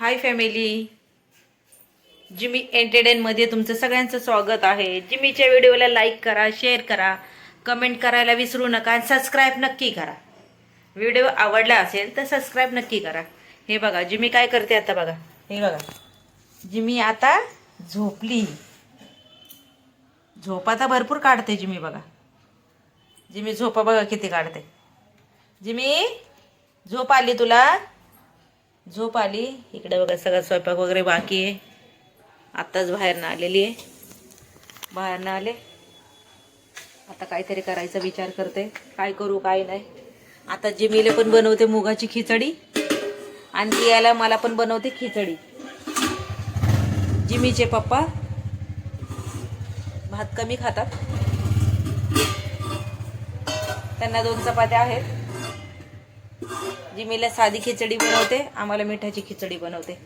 Hi family Jimmy एंटरटेनमध्ये तुमचं सगळ्यांचं स्वागत आहे. जिमीच्या व्हिडिओला लाईक करा शेअर करा कमेंट करायला विसरू नका आणि सबस्क्राईब नक्की करा. व्हिडिओ आवडला असेल तर सबस्क्राईब नक्की करा. हे बघा जिमी काय करते आता बघा. हे बघा. जिमी आता झोपली. झोप आता भरपूर काढते जिमी बघा. जिमी झोपा बघा किती काढते. जिमी झोप आली तुला? झोप आली. इकडे बघा सगळा स्वयंपाक वगैरे बाकी आहे. आत्ताच बाहेरनं आलेली आहे. बाहेरनं आले. आता काहीतरी करायचा विचार करते. काय करू काय नाही. आता जिमीले पण बनवते मुगाची खिचडी. आणि ती याला मला पण बनवते खिचडी. जिमीचे पप्पा भात कमी खातात. त्यांना दोन चपात्या आहेत. जिमीला साधी खिचडी बनवते आम्हाला मिठाची खिचडी बनवते.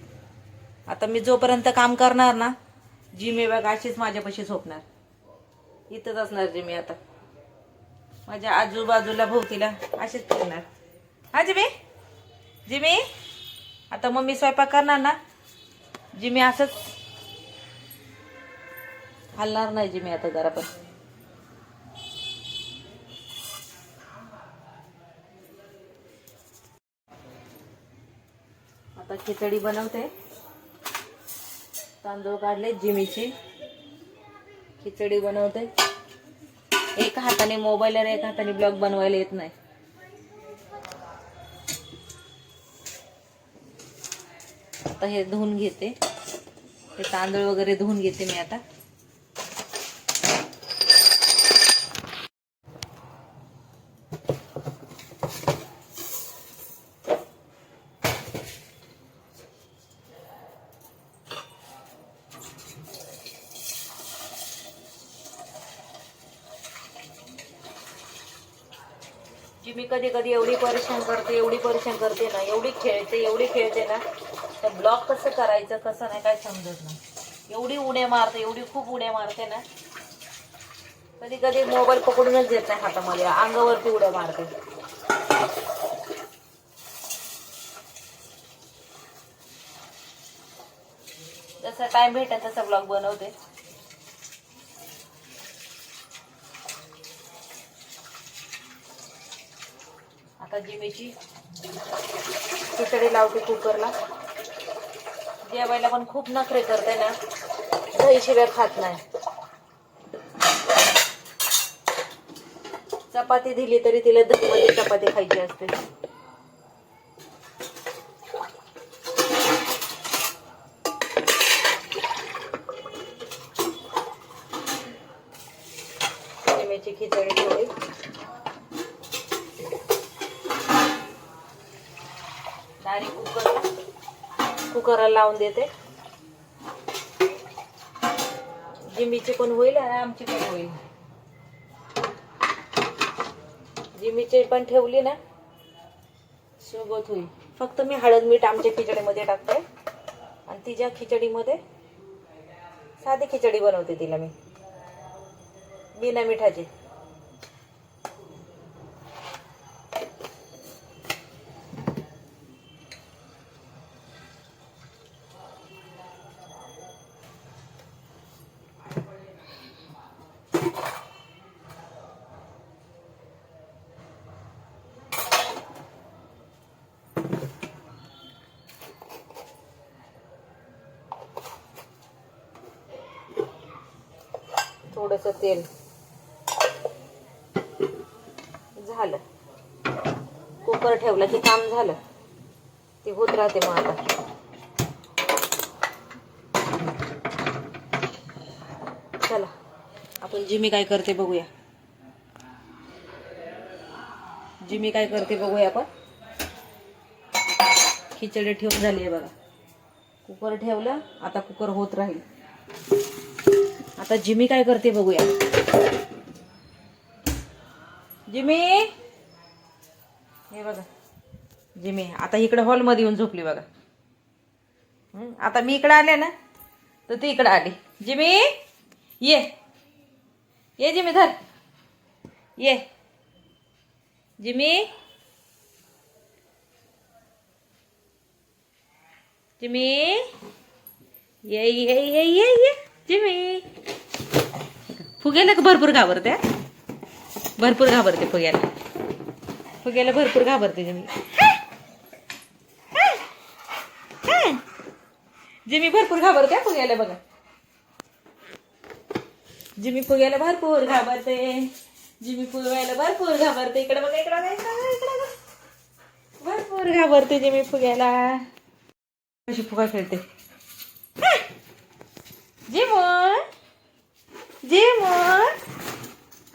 आता मी जोपर्यंत काम करणार ना जिमी बघा अशीच माझ्यापाशी झोपणार. इथंच असणार जिमी आता. माझ्या आजूबाजूला भोवतीला अशीच फिरणार. हा जिमी? जिमी? आता मम्मी स्वयंपाक करणार ना जिमी असंच. हलणार नाही जिमी आता जरा पण. आता खिचडी बनवते. तांदूळ काढले जिमीची. खिचडी बनवते. एक हाताने मोबाईलवर एका एक हाताने ब्लॉग बनवायला येत नाही. आता हे धुवून घेते. हे तांदूळ वगैरे धुवून घेते मी आता. जी मी कधी कधी एवढी परेशान करते एवढी परेशान करते ना एवढी खेळते एवढी खेळते ना तर ब्लॉक कसं करायचं कसं नाही काय समजत नाही. एवढी उड्या मारते एवढी खूप उड्या मारते ना. कधी कधी मोबाईल पकडूनच देत नाही हातामध्ये अंगावरती उड्या मारते. जसा टाइम भेटेल तसा ब्लॉग बनवते. आता जिमेची खिचडी लावते कुकरला. जेवायला पण खूप नखरे करते ना दहीशिवाय खात नाही. चपाती दिली तरी तिला दहीमध्ये चपाती खायची असते. जिमेची खिचडी. डायरेक्ट कुकर कुकरला लावून देते. जिमीचे पण होईल आणि आमची पण होईल. जिमीची पण ठेवली ना सोबत होईल. फक्त मी हळद मीठ आमच्या खिचडीमध्ये टाकते. आणि तिच्या खिचडीमध्ये साधी खिचडी बनवते तिला मी. बिना मिठाची. थोडस तेल. झालं. कुकर ठेवलं की काम झालं. ते होत राहते मग आता. चला आपण जिमी काय करते बघूया. जिमी काय करते बघूया आपण. खिचडी ठेवून झाली आहे बघा. कुकर ठेवलं आता कुकर होत राहील. आता जिमी काय करते बघूया. जिमी. हे बघा. जिमी आता इकडे हॉलमध्ये येऊन झोपली बघा. आता मी इकडे आले ना तर ती इकडे आली. जिमी ये. ये जिमी धर. ये. जिमी. जिमी. ये ये ये ये ये. जिमी. फुग्याला का भरपूर घाबरते? भरपूर घाबरते फुग्याला. फुग्याला भरपूर घाबरते जिमी जिमी भरपूर घाबरते फुग्याला बघा. जिमी फुग्याला भरपूर घाबरते. जिमी फुग्याला भरपूर घाबरते. इकडे बघा इकडे बघा इकडे भरपूर घाबरते जिमी फुग्याला. कशी फुगा खेळते? जिमोन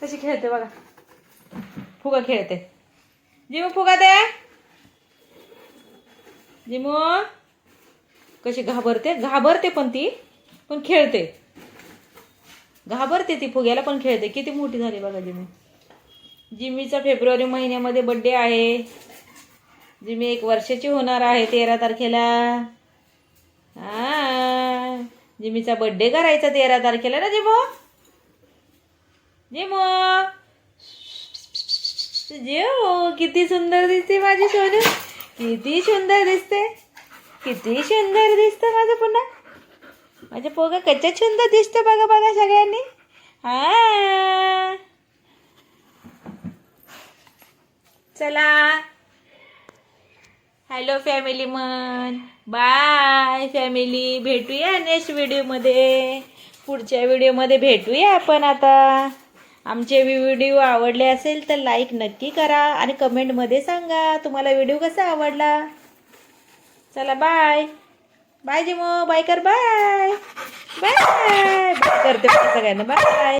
कशी खेळते बघा. फुगा खेळते. जिमू फुगा द्या जिमू. कशी घाबरते. घाबरते पण ती पण खेळते. घाबरते ती फुग्याला पण खेळते. किती मोठी झाली बघा जिमी. जिमीचा फेब्रुवारी महिन्यामध्ये बड्डे आहे. जिमी एक वर्षाची होणार आहे तेरा तारखेला. हा. जिमीचा बड्डे करायचा तेरा तारखेला ना जिमो? जिमो जिमो हो, किती सुंदर दिसते माझी सोनू. किती सुंदर दिसते. किती सुंदर दिसतं माझं पुन्हा. माझ्या पोगा कच्चा सुंदर दिसतं बघा बघा सगळ्यांनी. हा चला. हॅलो फॅमिली मन. बाय फॅमिली भेटूया नेक्स्ट व्हिडिओमध्ये पुढच्या व्हिडिओमध्ये भेटूया आपण आता. आमचे व्हिडिओ आवडले असेल तर लाईक नक्की करा आणि कमेंटमध्ये सांगा तुम्हाला व्हिडिओ कसा आवडला. चला बाय बाय जिमो. बाय कर बाय बाय बाय करते सगळ्यांना. बाय